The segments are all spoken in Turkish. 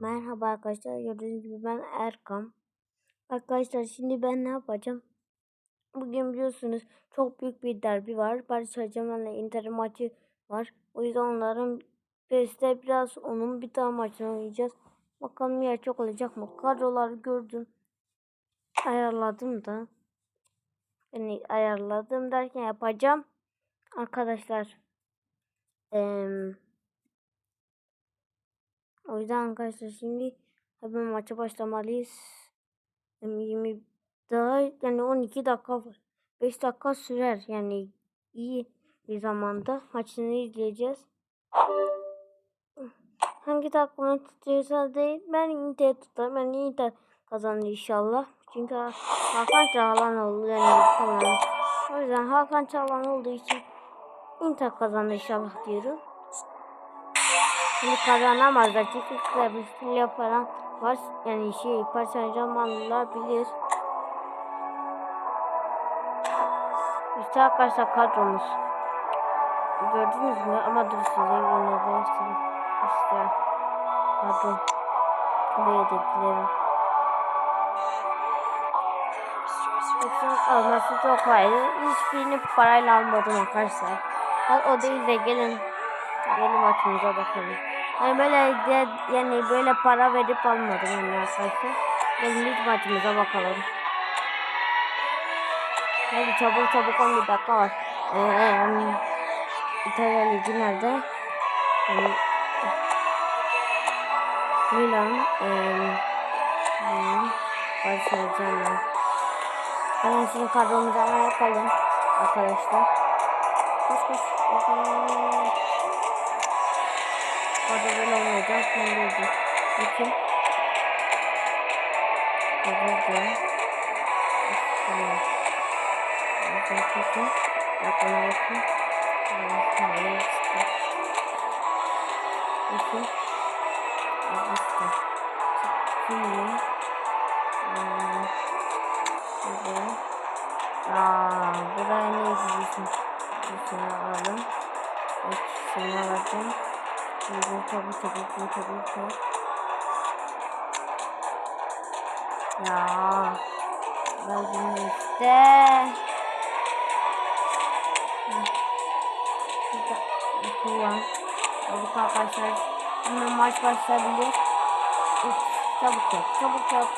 Merhaba arkadaşlar. Gördüğünüz gibi ben Erkan. Arkadaşlar şimdi ben ne yapacağım? Bugün biliyorsunuz çok büyük bir derbi var. Paris Saint-Germain'le Inter maçı var. O yüzden onların PES'te biraz onun bir tane maçını oynayacağız. Bakalım yer çok olacak mı? Kadroları gördüm. Ayarladım da. Yani ayarladım derken yapacağım. Arkadaşlar. Eee o yüzden arkadaşlar şimdi hemen maça başlamalıyız. 20 daha yani 12 dakika var. 5 dakika sürer yani iyi bir zamanda maçını izleyeceğiz. Hangi takımı tutuyorsa değil ben Inter tutarım. Ben Inter kazanır inşallah. Çünkü Hakan Çağlan oldu yani tamam. O yüzden Hakan Çağlan olduğu için Inter kazanır inşallah diyorum. Şimdi kazanamazlar çünkü Kıbrıs'la falan var. Yani şey Germain'lılar bilir. İşte arkadaşlar kadromuz. Gördünüz mü? Ama dur size size. İşte kadro. Bu yedeklerim. Bütün alması çok ayrı. Hiçbirini parayla almadım arkadaşlar. Bak o değil de gelin. Gelin maçımıza bakalım. Yani böyle yani böyle para verip almadım yani arkadaşlar. Gelin ilk maçımıza bakalım. Hadi çabuk çabuk 11 dakika var. Ee, İtalya Ligi nerede? Yani, Milan, ee, Barcelona. Hemen şimdi kadromuzu hemen yapalım arkadaşlar. Koş koş. Bakalım. Orada böyle olmayacak. Şimdi olacak. Bakın. Burada. Tamam. Burada bakın. Bakın bakın. Bakın. Bakın. İşte. Şimdi. Burada. Aa, buraya ne izliyorsun? Şunu alalım. Şunu alacağım. Şimdi çabuk çabuk çabuk çabuk çabuk. Ya. Verdim işte. Kullan. Çabuk arkadaşlar. Hemen maç başlayabilir. Üç. Çabuk yap. Çabuk yap.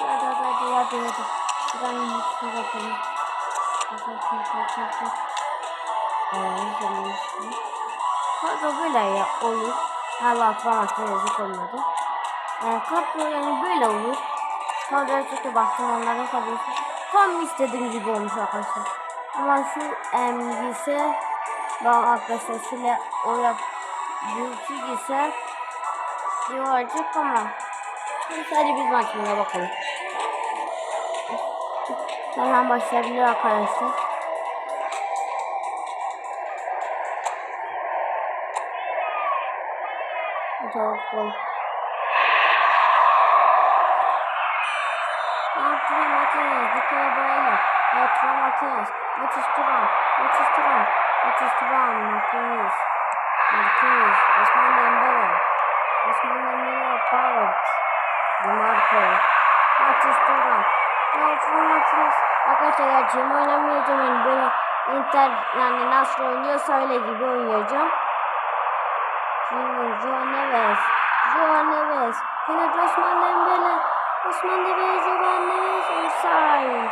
Hadi hadi hadi hadi hadi. Ben yine bakalım. Hadi hadi hadi hadi. Eee, Kadro böyle ya olur. Hala atlamakta yazık olmadı. Ee, kadro yani böyle olur. Kadroya çok baktım onların kadrosu. Tam istediğim gibi olmuş arkadaşlar. Ama şu em gitse bak arkadaşlar şöyle oraya büyük gitse iyi olacak ama sadece biz maçımıza bakalım. Hemen başlayabilir arkadaşlar. Tawakkal. Artura Martinez, Nicola Barella, Artura Martinez, Matheus Turan, Matheus Turan, Matheus Turan, Martinez, Martinez, Osman Dembele, Osman Dembele, Pavard, Demarco, Matheus Turan, Artura. Arkadaşlar ya oynamayacağım yani böyle Inter yani nasıl oynuyorsa öyle gibi oynayacağım. João Neves. João Neves. Yine Osman Dembele. Osman Dembele, João Neves. Offside.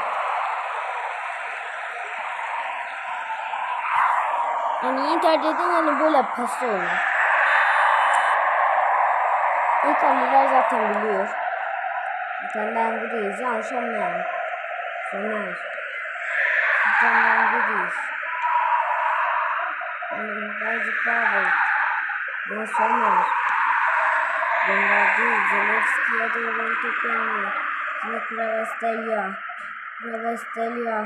Yani Inter dediğin hani böyle paslı oynar. Interliler zaten biliyor. Interden bu değil. Can Sommer. Sommer. Interden bu değil. Bence Pavel. Ben Sommer. Gönderdi. Zelewski'ye doğru top yanıyor. Yine Kravestelia. Kravestelia.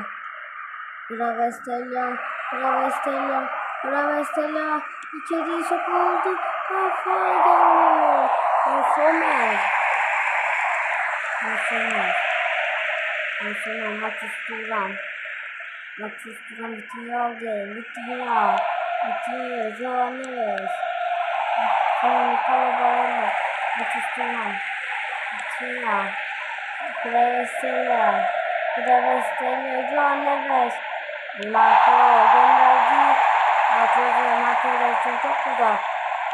Kravestelia. Kravestelia. Kravestelia. İçeriye sokuldu. Kafa gelmiyor. Sommer. Sommer. Sommer maç istiyorum. Maç istiyorum bitiyor. Bitiyor. Bitiyor. Johannes. Şimdi kalabalıkla. Batistuna. Vitinha. Cravestella. Cravestella. Joan Neves. Marco gönderdi. Matheus Matheus için çok güzel.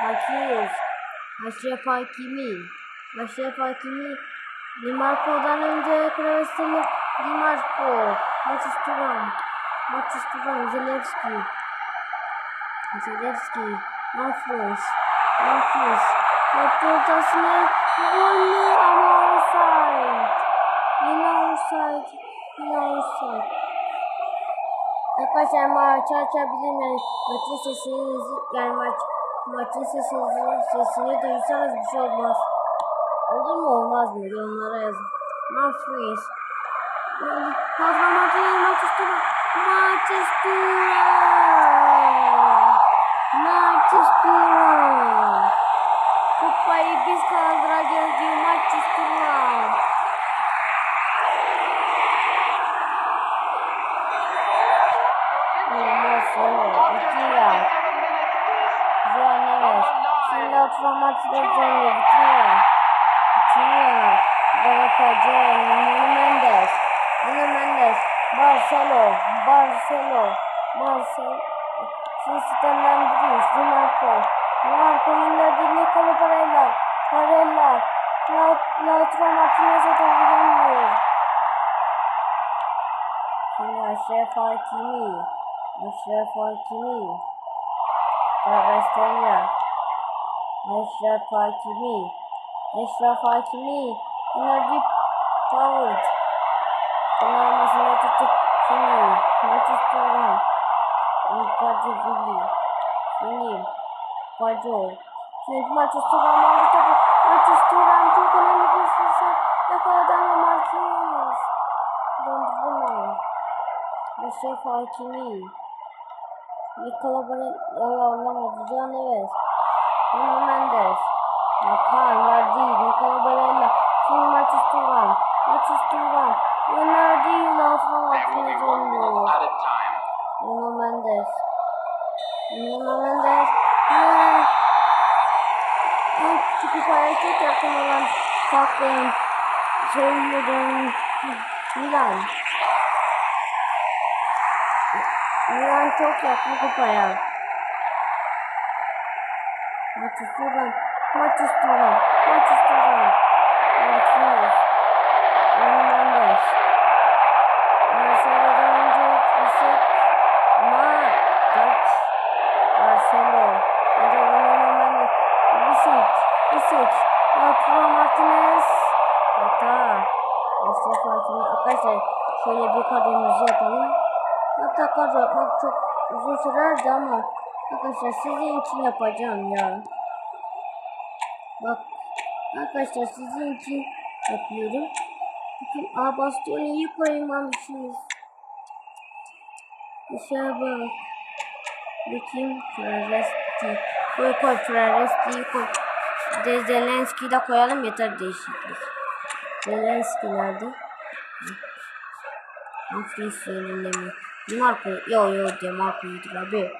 Matheus. Aşref Hakimi. Aşref Hakimi. Di Marco'dan önce Cravestella. Di Marco. Matheus Turan. Matheus Turan. Zelewski. Zelewski. Manfros. Manfros. Yaptı ortasına. Gollü ama offside. Yine offside. Yine offside. Arkadaşlar maçı açabilir miyiz? Maçın sesini yani maç maçın sesini sesini duysanız bir şey olmaz. Olur mu olmaz mı? Yorumlara yazın. Manfres. Fazla maçı maç istiyorum. Maç istiyorum. Maç istiyorum. Kupayı biz kaldıracağız diye maç istiyorum. Olmaz öyle. Bitiyor. Bitiyor. Barapaca. Nuno Mendes. Nuno Mendes. Barcelo. Barcelo. Barcelo. Di Marco. Marco gönderdi. Nicola Barella. Barella. Lautaro Martinez'e doğru dönüyor. Şimdi Aşref Hakimi. Aşref Hakimi. Travestella. Aşref Hakimi. Aşref Hakimi. Enerji Power. Kanalmasını tuttu. Şimdi maç istiyorum. Paco Vili. Şimdi Paco. Şimdi maç istiyorum. Aldı topu. Maç istiyorum. Çok önemli bir fırsat. Yakaladı ama Marquinhos. Dondurma. Aşref Hakimi. Nikola Barella olamadı. John Neves. Nuno Mendes. Hakan verdi. Nikola Barella. Şimdi maç istiyorum. Maç istiyorum. Önerdi. Lautaro Martinez oynuyor. Added time. Nuno Mendes. Nuno Mendes. Çünkü paraya çok yakın olan takım söylüyorum. Milan. Milan çok yakın kupaya. Maç istiyorum. Maç istiyorum. Maç istiyorum. Marquinhos. Nuno Mendes. Marcelo'dan önce Isaac. Ama Dutch. Marcelo. Ya da Nuno Mendes. Bisic. Bisic. Lautaro Martinez. Hata. Aşref Hakimi. Arkadaşlar şöyle bir kadromuzu yapalım. Kadro yapmak çok uzun sürerdi ama arkadaşlar sizin için yapacağım ya. Bak arkadaşlar sizin için yapıyorum. Bakın A Bastoni'yi koymamışız. Dışarı bak. Bakayım Ferresti. Koy koy Ferresti'yi koy. De Zelenski'yi de koyalım yeter değişiklik. Zelenski nerede? Hafif yerinde mi? Di Marco. Yo yo Di Marco'ydu abi.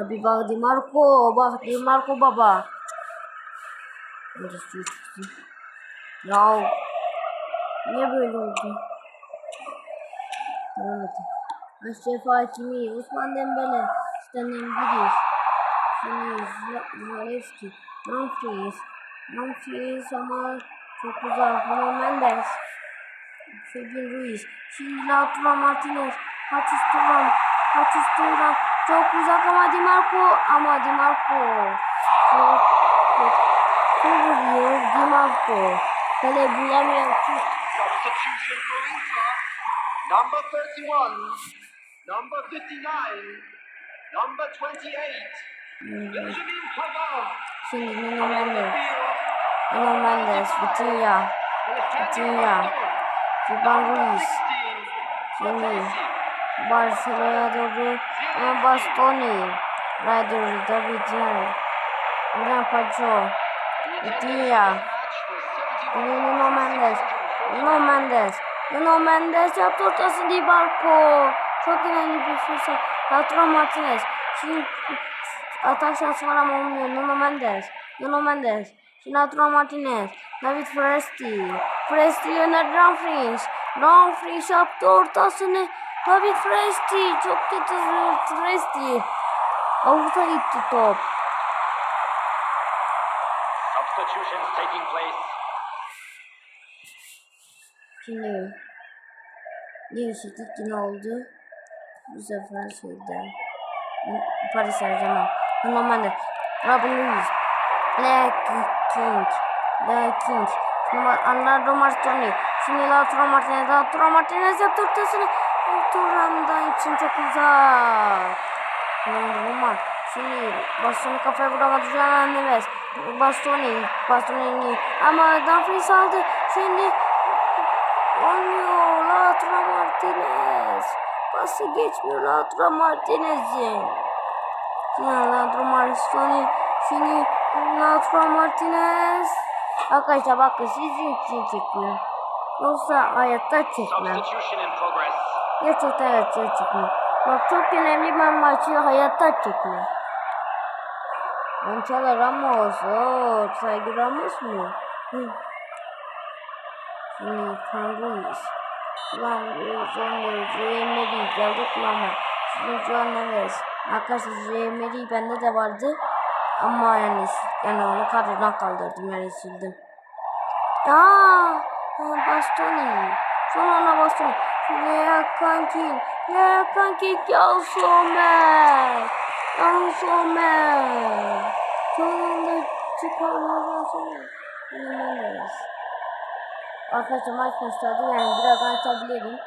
Abi bak Di Marco. Bak Di Marco baba. Su çıksın. Ya. Niye böyle oldu? Tamam hadi. Aşref Hakimi, Osman Dembele, Stanem Biriz, Şimdi Zalewski, Manfred, Manfred ama çok uzak, Bruno Mendes, Fabian Ruiz, şimdi Lautaro Martinez, Hatis Turan, Hatis Turan, çok uzak ama Di Marco, ama Di Marco, çok, vuruyor Di Marco, kale bulamıyor, Substitution for Inter. Number 31. Number 59. Number 28. Benjamin Pavard. Şimdi Nuno. Nuno Mendes, Vitinha, Vitinha, Ivan Ruiz, 16. Şimdi Barcelona'ya doğru ama Bastoni, Ryder, David Jan, Pacho, Vitinha, Nuno Mendes, Nuno Mendes, Nuno Mendes yaptı ortası Di Barco. Çok önemli bir fırsat. Lautaro Martinez. Şimdi atak şansı var ama olmuyor. Nuno Mendes. Nuno Mendes, Sinatro Martinez, David Fresti, Fresti yöneldi Dumfries, Dumfries yaptı ortasını, David Fresti, çok kötü Fresti. Avuta gitti top. Substitutions taking place. Şimdi değişiklik yine oldu. Bu sefer şeyde Paris Saint Germain. Mendes, Robin Lewis, Le King, Le King, Leonardo Martoni, şimdi Lautaro Martinez, Lautaro Martinez yaptı ortasını. Turam'dan için çok uzak. Leonardo Omar, şimdi bastonu kafaya vuramadı Juan Neves, Bastoni, Bastoni ama Dumfries aldı. Şimdi Olmuyor Lautaro Martinez. Pası geçmiyor Lautaro Martinez'in. Şimdi Lautaro Martinez. Şimdi Lautaro Martinez. Arkadaşlar bakın sizin için çekmiyor. Yoksa hayatta çekmem. Gerçekten hayatta çekmem. Bak çok önemli ben maçı hayatta çekmem. Gonçalo Ramos. Oo, Sergio Ramos mu? Hı. Şimdi Kangunis. Ulan sonra Zeyemeri geldi kulağıma. Şimdi şu an Neves. Arkadaşlar Zeyemeri bende de vardı. Ama yani yani onu kadrodan kaldırdım yani sildim. Aa, Bastoni. Sonra ona Bastoni. Ne kankin? Ne kankin? Gel Somer. Gel Somer. Sonunda çıkanlardan sonra inanılmaz. Arkadaşlar maç başladı yani biraz açabilirim.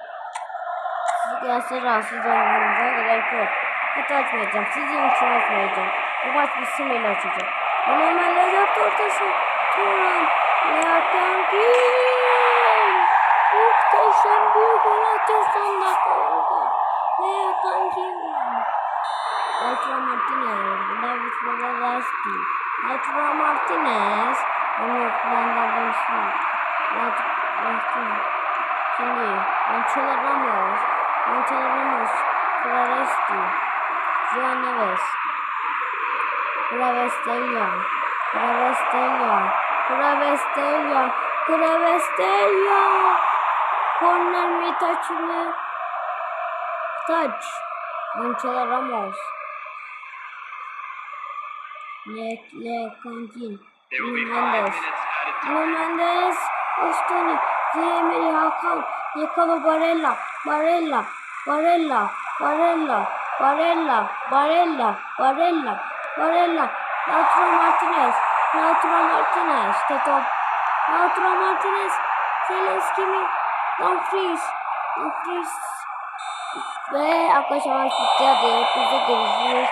Sizi gelse rahatsız olmanıza gerek yok. Hata atmayacağım. Sizin için atmayacağım. Bu maç bir simeli açacağım. Önemli yaptı ortası. Turan. Ne kankin? Arkadaşlar büyük gol atacağız son dakikalarda. Ne kanki? Lautaro Martinez. David Podolski. Lautaro Martinez. Onu kullandı başlıyor. Lautaro Şimdi Manchola Ramos. Manchola Ramos. Claresti. Joan Neves. Kravestelya. Kravestelya. Kravestelya. Kravestelya. Corner mi taç mı? Taç. Gonçalo Ramos. Le, Le Kankin. There will be Nuno five Mendes. Mendes. Ostoni. Zemeri Hakan. Nicolo Barella. Barella. Barella. Barella. Barella. Barella. Barella. Barella. Lautaro Martinez. Lautaro Martinez. İşte top. Lautaro Martinez. Zelenski mi? Lan freeze. Lan freeze. Ve arkadaşlar bitti hadi. Hepinize görüşürüz.